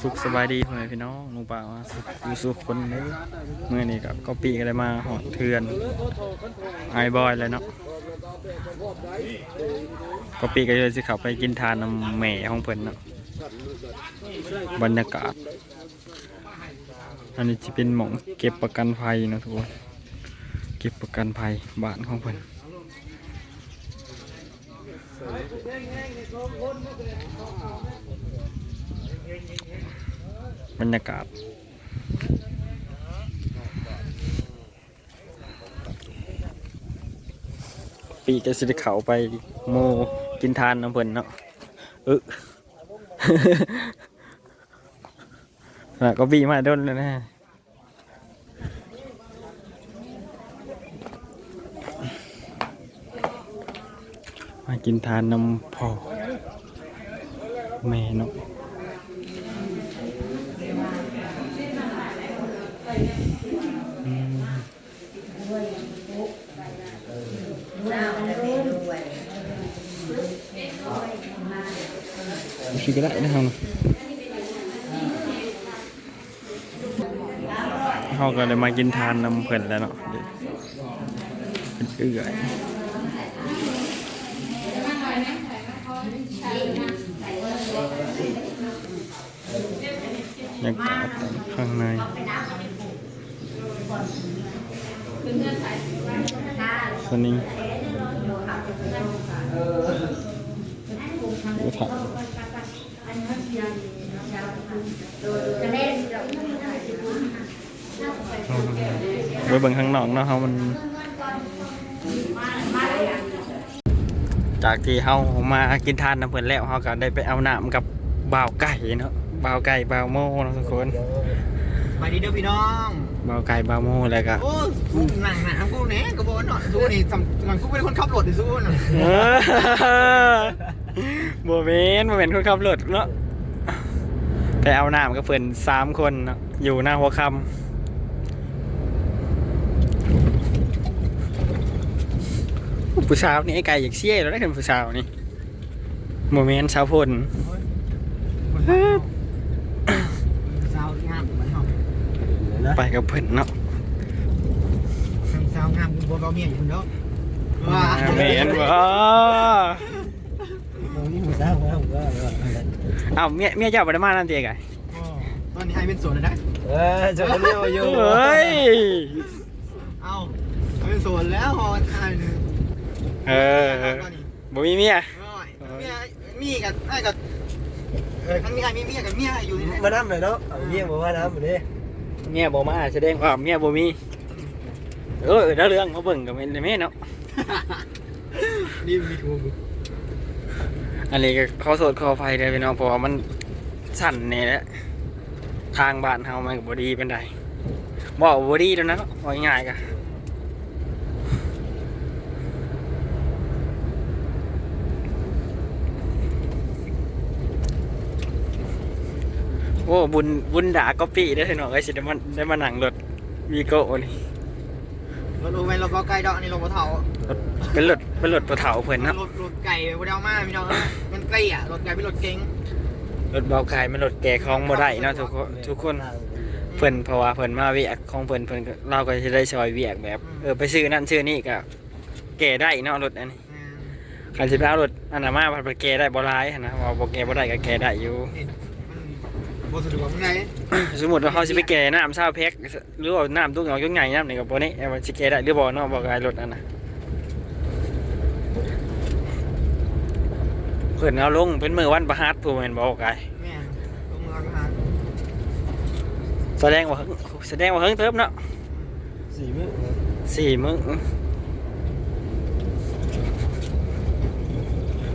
สุขสบายดีพ่อแม่พี่น้องลุป่าว่าสุขอยู่สุขคนเด้เมื่อนี้ก็ก็ปีก็ได้มาหอดเทือนไอบอยเลยเนาะก็ปีก็เลยสิขับไปกินทานน้ำแหม่ของเพิ่นเนาะบรรยากาศ อันนี้จะเป็นหมองเก็บประกันภัยนะทุกคนเก็บประกันภัยบ้านของเพิ่น บรรยากาศปีจะสิได้เขาไปโมกินทานน้ำเพิ่นเนาะเออน่ะก็บีมาโดนแล้วนะมากินทานน้ำพอแม่เนาะ Måske cái đại nó không họ ก็เลยมากินทานนำเพิ่นแล้วเนาะเดี๋ยวเป็นเอื่อยยังกาศข้างใน สนิงดูถักไปเบิ่งข้างนอกเนาะเฮามัน จากที่เฮามากินทานน้ำเพิ่นแล้วเฮาก็ได้ไปเอาน้ำกับบ่าวไก่เนาะบ่าวไก่บ่าวโมเนาะทุกคนไปดีเด้อพี่น้อง บ่าวไก่บ่าวโมแล้วก็โอ้กูหนังหนากูเนี้ยก็บอกหน่อยสู้นี่สำหลังกูเป็นคนขับรถดิสู้หน่อยเออบ่แม่นบ่แม่นคนขับรถเนาะไปเอาน้ำกับเพิ่นสามคนเนาะอยู่หน้าหัวค่ำผู้สาวนี่ไอ้ไก่อยากเชี่ยแล้วได้เห็นผู้สาวนี่บ่แม่นสาวพล สาวงามเหมือน เขาไปกับเพิ่นเนาะสาวงามกูบอกเราเมียอยู่คนเดียวว่าแม่นบ่นี่ผมทราบว่าผมก็เอ้าเมียเมียเจ้าบ่ได้มานั่นเตียไก่ตอนนี้ไอ้เป็นโสดแล้วนะเออจะเลี้ยวอยู่เฮ้ยเอ้าไอ้เป็นโสดแล้วพอไอ้หนึ่งเออบ่มีเมียเมียมีกับไอ้กับเออคันมีไอ้มีเมียกับเมียอยู่นี่มาน้ำเลยเนาะเยี่ยมบอกว่าน้ำอยู่ดิ เมียบ่มาแสดงความเมียบ่มีเออแล้วเรื่องมาเบิ่งกับแม่นแม่เนาะนี่มีกูอันนี้ก็ขอโทษขออภัยเลยพี่น้องเพราะว่ามันสั่นนี่แหละทางบ้านเฮามันก็บ่ดีเป็นไดบ่บ่ดีแล้วนะว่าง่ายๆกะ โอ้บุญบุญด่าก็ปีได้อพี่น้องไอ้ยสิได้มาได้มานั่งรถวีโก้นี่เราดูไหมเราก็ไก่ดอกนี่เราก็เท่าเป็นรถเป็นรถปะเถาเพิ่นเนาะรถรถไก่บ่ได้เอามาพี่น้องมันเตี้ยรถไก่เป็นรถเก๋งรถเบาไก่มันรถแก่ของบ่ได้เนาะทุกคนทุกคนเพิ่นเพราะว่าเพิ่นมาเวียกของเพิ่นเพิ่นก็เราก็สิได้ซอยเวียกแบบเออไปซื้อนั่นซื้อนี่ก็แก่ได้เนาะรถอันนี้คันสิไปเอารถอันนั้นมาพันไปแก่ได้บ่หลายหั้นนะว่าบ่แก่บ่ได้ก็แก่ได้อยู่ บสะดวกไงสมมุติว่าเขาสิไปแก่น้ำซาวแพ็คหรือว่าน้ำตุ้งหยองยุ่งใหญ่น้ำนี่ก็บ่นี่ว่าสิแก่ได้หรือบ่เนาะบ่กายรถอันน่ะเพิ่นเอาลงเป็นมื้อวันประหัสผู้แม่นบ่กายแม่ลงราคาแสดงว่าแสดงว่าเฮิงเติบเนาะสี่มื้อสี่มื้อ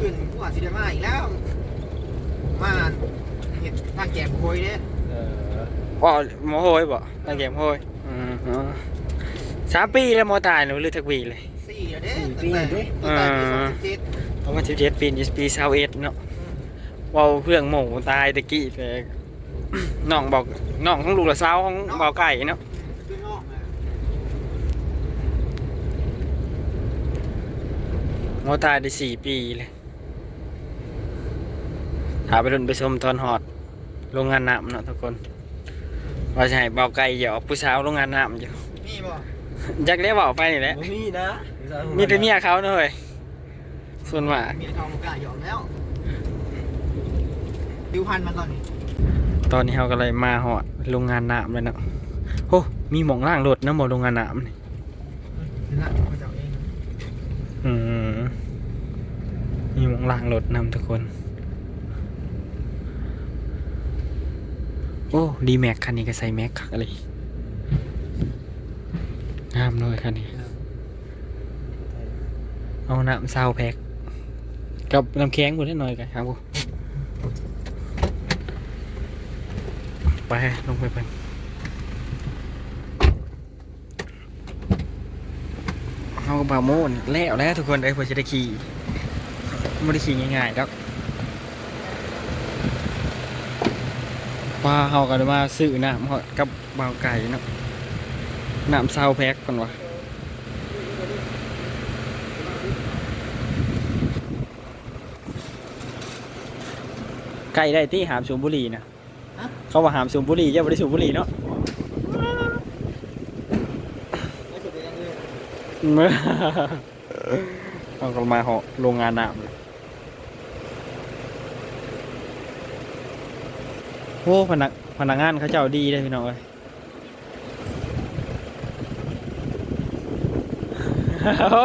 อื่นกูอาจสิได้มาอีกแล้วมา เห็ดทางแกมโคยเด้เออว่าหมอโหยบ่ตั้งเกมโหยอืมอ๋อสามปีแล้วหมอตายหรือหรือทักปีเลย สี่อะเด้ตั้งแต่ตั้งแต่ปีสองสิบเจ็ดประมาณสิบเจ็ดปียี่สิบปีเศร้าเอ็ดเนาะเว่าเพื่องหมูตายตะกี้ไปน้องบอกน้องของลูกละสาวของเบาไก่เนาะคือนอกอะหมอตายได้สี่ปีเลยหาไปรุ่นไปชมตอนหอด โรงงานน้ำเนาะทุกคนว่าจะให้เบาไก่หยอกผู้สาวโรงงานน้ำอยู่นี่บ่จักเลี้ยบอกไปนี่แหละบ่มีนะมีแต่เมียเขาเนาะเว้ยส่วนมากมีทองกล้าหยอมแล้วดิวพันมันตอนนี้ตอนนี้เขาก็เลยมาหอดโรงงานน้ำเลยเนาะโอ้มีหมองล่างรถนะหมอโรงงานน้ำนี่นี่ละมาจากเองอืมมีหมองล่างรถนำทุกคน โอ้ดีแม็กคันนี้ก็ใส่แม็กคักเลยงามเลยคันนี้ เอาน้ำซาวแพ็กกับน้ำแข็งกูได้หน่อยกันครับกูไปลงไปเป็นเอาบาโมนแล้วแล้วทุกคนได้พอจะได้ขี่ไม่ได้ขี่ง่ายๆครับ ว่าเขาก็ได้มาซื้อน้ำเขากับบาวไก่เนาะน้ำซาวแพ็กก่อนวะไก่ได้ที่หามสูบบุหรี่นะเขาว่าหามสูบบุหรี่เจ้าบริสูบบุหรี่เนาะไม่สุดเลยยังเลยเมื่อเอาก็มาเหาะโรงงานน้ำเลย โอ้พนักพนักงานเขาเจ้าดีเลยพี่น้องเอ้ยโอ้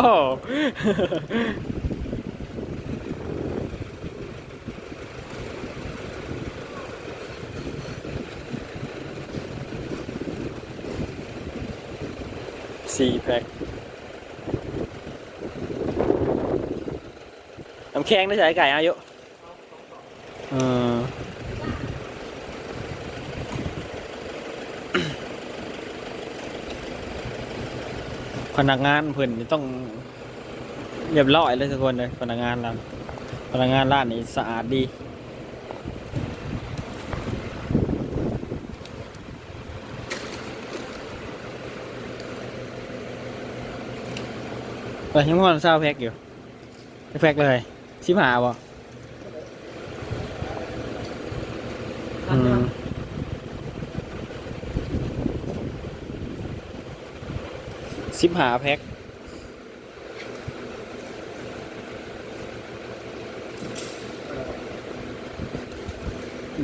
สี่แพ็คน้ำแข็งได้ใส่ไก่อายุเออ พนักงานเพิ่นนี่ต้องเรียบร้อยเลยทุกคนเลยพนักงานร้านพนักงานร้านนี้สะอาดดีไปยังมันเศร้าแพ็กอยู่แพ็กเลยชิบหาบ่ สิบหาแพ็ค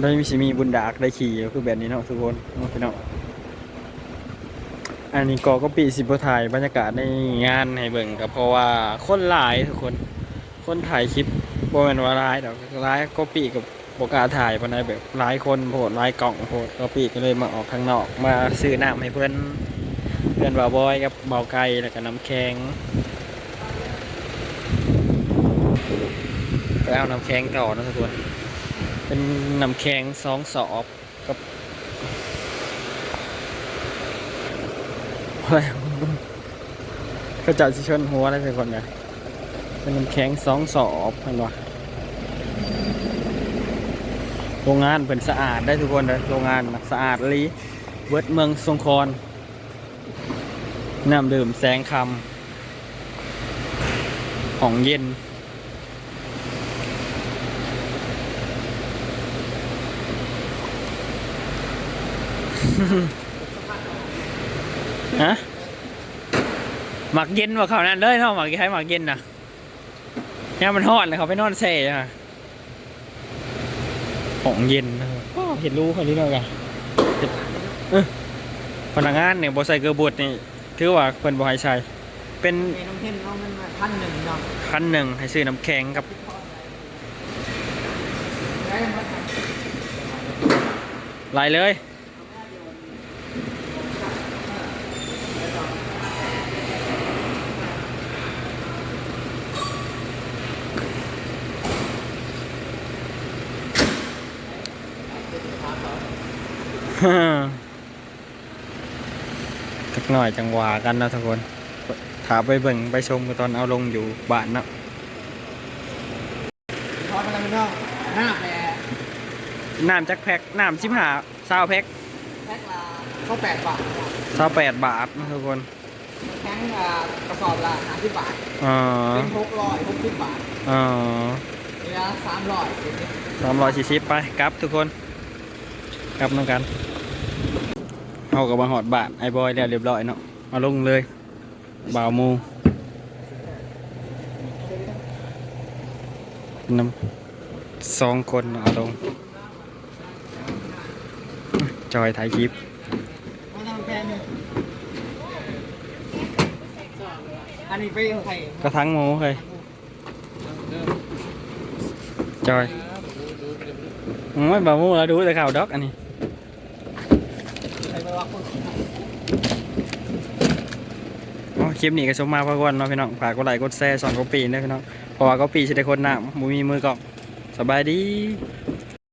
ได้มีสิมีบุญดากได้ขี่ก็คือแบบนี้เนาะทุกคนเนาะพี่น้องอันนี้ก็ก็ปีสิบถ่ายบรรยากาศในงานให้เบิ่งก็เพราะว่าคนหลายทุกคน คนถ่ายคลิปบ่แมนว่าหลายดอกหลายก็ปีกับบกาถ่ายปานใดแบบหลายคนโพดหลายกล่องโพดก็ปีก็เลยมาออกข้างนอก มาซื้อน้ำให้เพื่อน เพื่อนบาวบอยกับเบาไก่แล้วก็น้ำแข็งไปเอาน้ำแข็งต่อนะทุกคน เป็นน้ำแข็งสองสอบกับอะไรก็จะชิชนหัวอะไรทุกคนเนี่ยเป็นน้ำแข็งสองสอบเห็นปะโรงงานเป็นสะอาดได้ทุกคนเลยโรงงานสะอาดลีเวิร์ดเมืองทรงคอ น้ำดื่มแสงคำของเย็น ฮะหมักเย็นว่าเขานั่นเลยเนาะหมักให้หมักเย็นนะเนี่ยมันฮอดเลยเขาไปนอนเซ่อะของเย็นก็เห็นรู้คนนี้แล้วกันพนักงานเนี่ยบอใส่เกลือบุตรนี่ ถือว่าเพิ่นบ่ให้ใช้เป็นเมน้ำเทนน้องมันมาพันหนึ่งเนาะคันหนึ่งให้ซื้อน้ำแข็งกับ ได้มา ไหลเลยสั กหน่อยจังหวะกันนะทุกคนถาไปเบิ่งไปชมกันตอนเอาลงอยู่บ้านเนาะทอดอะไรเนาะหน้าแปรน้ำจักแพ็กน้ำชิบหาซาวแพ็กแพ็คละเข้าแปดบาทซาวแปดบาทนะทุกคนแข็งอ่ากระสอบละห้าสิบบาทอ๋อเป็นหกร้อยหกสิบบาทอ๋อเนื้อสามร้อยสามร้อยสี่สิบไปกลับทุกคนกลับน้ำกัน เอากับมาหอดบาทไอ้บอยแล้วเรียบร้อยเนาะมาลงเลยบ่าวมูน้ำสองคนเอาลง จอยถ่ายคลิปอันนี้ไปใครก็ทั้งหมูเลยจอยโอ้ยบ่าวมูแล้วดูแต่ข่าวดอกอันนี้ ใครไปว่าคนโอ้คลิปนี้ก็ชมมาพากวนเนาะพี่น้องฝากกดไลค์กดแชร์สอนกปีนด้วยพี่น้องเพราะว่ากปีจะได้คนหน้ามูมีมือกล้อสบายดี